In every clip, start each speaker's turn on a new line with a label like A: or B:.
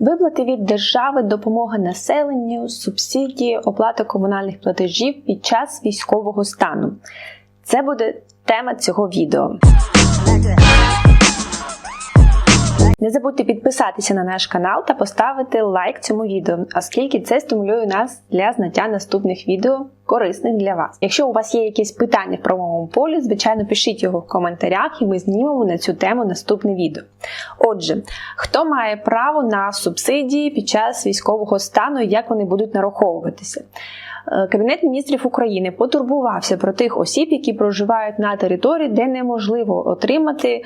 A: Виплати від держави, допомога населенню, субсидії, оплата комунальних платежів під час військового стану. Це буде тема цього відео. Не забудьте підписатися на наш канал та поставити лайк цьому відео, оскільки це стимулює нас для знаття наступних відео корисних для вас. Якщо у вас є якісь питання в правовому полі, звичайно, пишіть його в коментарях, і ми знімемо на цю тему наступне відео. Отже, хто має право на субсидії під час військового стану і як вони будуть нараховуватися? Е, Кабінет міністрів України потурбувався про тих осіб, які проживають на території, де неможливо отримати е,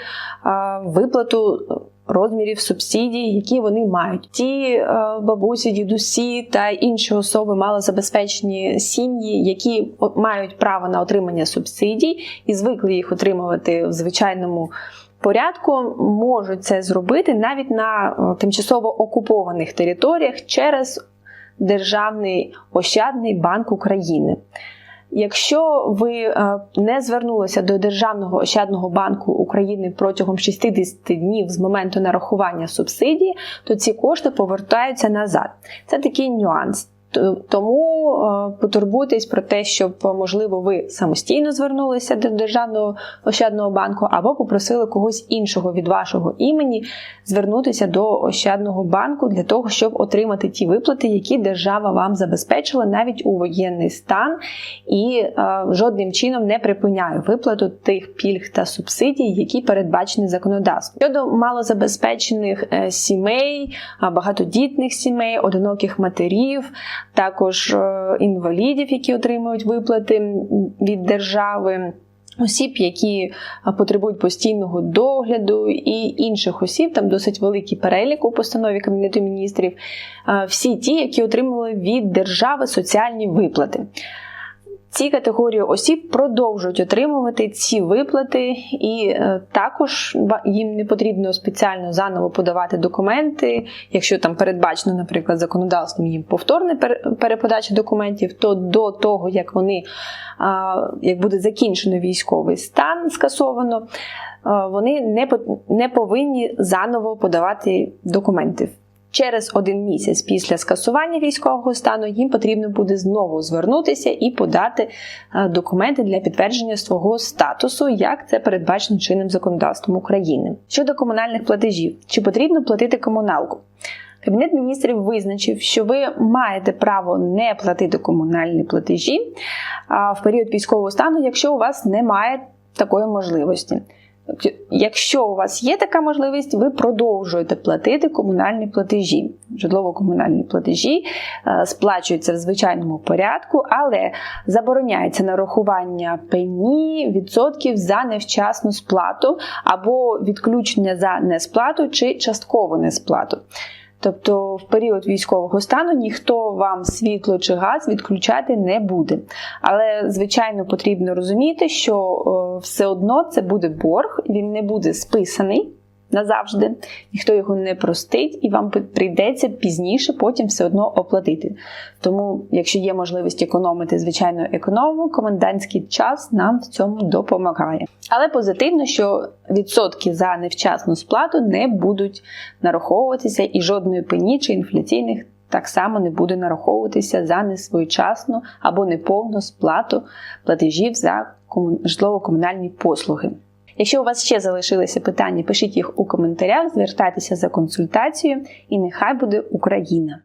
A: виплату розмірів субсидій, які вони мають. Ті е, бабусі, дідусі та інші особи малозабезпечені сім'ї, які мають право на отримання субсидій і звикли їх отримувати в звичайному. Порядку можуть це зробити навіть на е, тимчасово окупованих територіях через Державний ощадний банк України. Якщо ви е, не звернулися до Державного ощадного банку України протягом 60 днів з моменту нарахування субсидії, то ці кошти повертаються назад. Це такий нюанс. Тому е, потурбуйтесь про те, щоб можливо ви самостійно звернулися до Державного ощадного банку або попросили когось іншого від вашого імені звернутися до Ощадного банку для того, щоб отримати ті виплати, які держава вам забезпечила навіть у воєнний стан, і е, жодним чином не припиняє виплату тих пільг та субсидій, які передбачені законодавством. Щодо малозабезпечених е, сімей, багатодітних сімей, одиноких матерів, також е, інвалідів, які отримують виплати від держави. Осіб, які потребують постійного догляду, і інших осіб, там досить великий перелік у постанові Кабінету міністрів, всі ті, які отримали від держави соціальні виплати. Ці категорії осіб продовжують отримувати ці виплати, і е, також їм не потрібно спеціально заново подавати документи. Якщо там передбачено, наприклад, законодавством їм повторна пер- переподача документів, то до того як вони як буде закінчено військовий стан, скасовано, вони не, по- не повинні заново подавати документи. Через один місяць після скасування військового стану їм потрібно буде знову звернутися і подати е, документи для підтвердження свого статусу, як це передбачено чинним законодавством України. Щодо комунальних платежів, чи потрібно платити комуналку? Кабінет міністрів визначив, що ви маєте право не платити комунальні платежі в період військового стану, якщо у вас немає такої можливості. Тобто, Якщо у вас є така можливість, ви продовжуєте платити комунальні платежі. Житлово-комунальні платежі е, сплачуються в звичайному порядку, але забороняється нарахування пені, відсотків за невчасну сплату або відключення за несплату чи часткову несплату. Тобто в період військового стану ніхто вам світло чи газ відключати не буде. Але, звичайно, потрібно розуміти, що е, все одно це буде борг, він не буде списаний назавжди, ніхто його не простить, і вам прийдеться пізніше потім все одно оплатити. Тому, якщо є можливість економити, звичайно, економимо, комендантський час нам в цьому допомагає. Але позитивно, що відсотки за невчасну сплату не будуть нараховуватися і жодної пені чи інфляційних так само не буде нараховуватися за несвоєчасну або неповну сплату платежів за житлово-комунальні послуги. Якщо у вас ще залишилися питання, пишіть їх у коментарях, звертайтеся за консультацією, і нехай буде Україна!